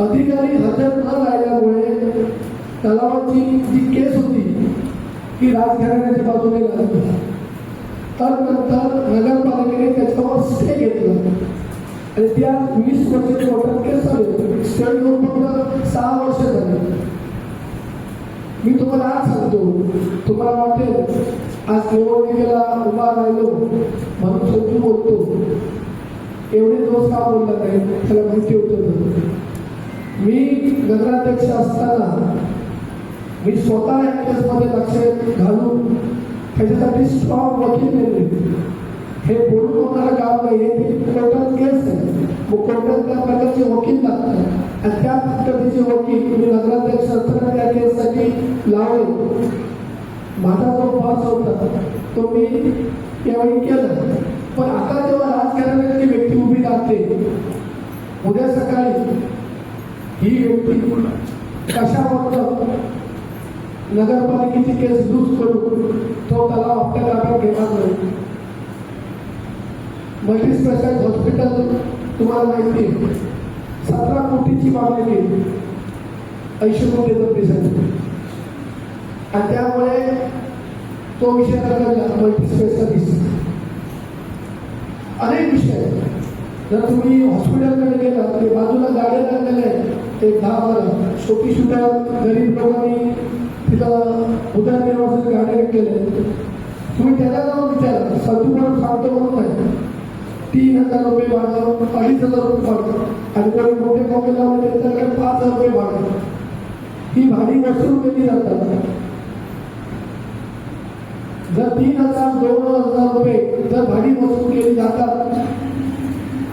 अधिकारी हजर न राहिल्यामुळे तलावाची जी केस होती ती राजघराण्याच्या बाजूने लागली. तर नंतर नगरपालिकेने त्याच्यावर स्टे घेतलं. आणि त्या वीस वर्षाची वॉटर केस झाली स्टे फक्त सहा वर्ष झाली. मी तुम्हाला आज सांगतो तुम्हाला वाटेल आज निवडणुकीला उभा राहिलो म्हणून सोपी बोलतो. एवढे दिवस का बोलला नाही? त्याला माहिती होतं. मी नगराध्यक्ष असताना मी स्वतः मध्ये लक्ष घालून त्याच्यासाठी स्ट्रॉंग वकील नेमले. हे बोलून होणारं काम नाही हे कोर्टात केस आहे. मग कोर्टात त्या प्रकारचे वकील लागतात. आणि त्या पद्धतीचे वकील तुम्ही नगराध्यक्ष असताना त्या केससाठी लावले. माझा जो पास होता तो मी त्यावेळी केला. पण आता जेव्हा राजकारणाची व्यक्ती उभी राहते उद्या सकाळी ही व्यक्ती कशावर नगरपालिकेची केस लूज करून तो तलाव आपल्या ताब्यात घेणार नाही. मल्टी स्पेशल हॉस्पिटल तुम्हाला माहिती आहे. सतरा कोटीची मागणी केली ऐंशी कोटी पैशाची आणि त्यामुळे तो विषय रगडला मल्टी स्पेशालिस्ट अनेक विषय. जर तुम्ही हॉस्पिटलकडे गेला ते बाजूला गाड्या लागलेल्या आहेत एक दहा बारा. छोटी छोट्या गरीब लोकांनी तिथं उदरनिर्वाहासाठी गाणे केले तुम्ही त्याला जाऊन विचारा. संतुलन सांगतो म्हणून नाही तीन हजार रुपये भाडं अडीच हजार रुपये भाडं. आणि कोणी मोठे कॉपी लावले त्यांच्याकडे पाच हजार रुपये भाडं. ही भाडी वसूल केली जातात. जर तीन हजार दोन हजार रुपये जर भाडी वसूल केली जातात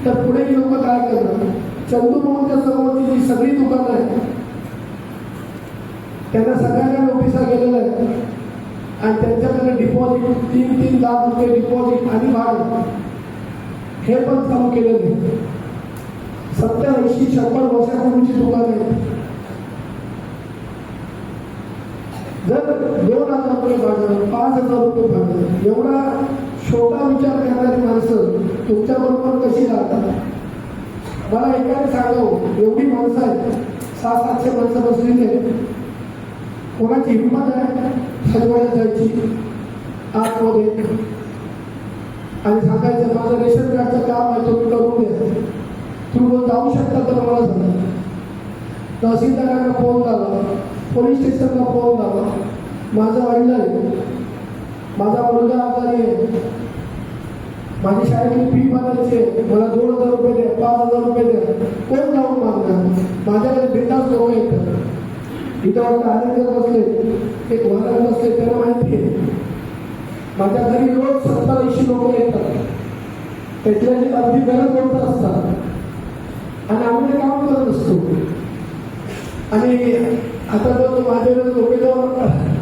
तर पुढे लोक काय करणार? चंदू मोहनच्या समोरची जी सगळी दुकानं आहेत त्यांना सगळ्यांना नोटिसा गेलेल्या आहेत. आणि त्यांच्याकडे डिपॉझिट तीन तीन लाख रुपये डिपॉझिट आणि भाडं. हे पण चालू केलेलं नाही सत्तर ऐंशी शंभर वर्षापूर्वीची दुकानं आहेत. जर दोन हजार रुपये भाडं पाच हजार रुपये भाडं एवढा छोटा विचार करणारी माणसं तुमच्याबरोबर कशी राहतात? मला एकाने सांगावं एवढी माणसं आहेत सहा सातशे माणसं बसलेली आहेत. कोणाची हिंमत आहे? सजवायला जायची. आतमध्ये आणि सांगायचं माझं रेशन कार्डचं काम आहे तुम्ही करून द्या तुम्ही जाऊ शकता तर मला सांगा? तहसीलदारांना फोन लावा. पोलीस स्टेशनला फोन लावा. माझं वडील आहे. माझा मुलगा आजारी आहे. माझी शाळेतली फी भरायची आहे. मला दोन हजार पाच हजार रुपये द्या. कोण जाऊन मागणार? माझ्याकडे बिंदास लोक येतात. इथं वाटतं आनंद बसले. एक वाहन बसले त्याला माहिती आहे. माझ्या घरी रोज सत्तर ऐंशी लोक येतात. त्यातल्या अगदी गरज होत असतात. आणि आम्ही काम करत असतो. आणि आता जर तो माझ्याकडे झोपेजवळ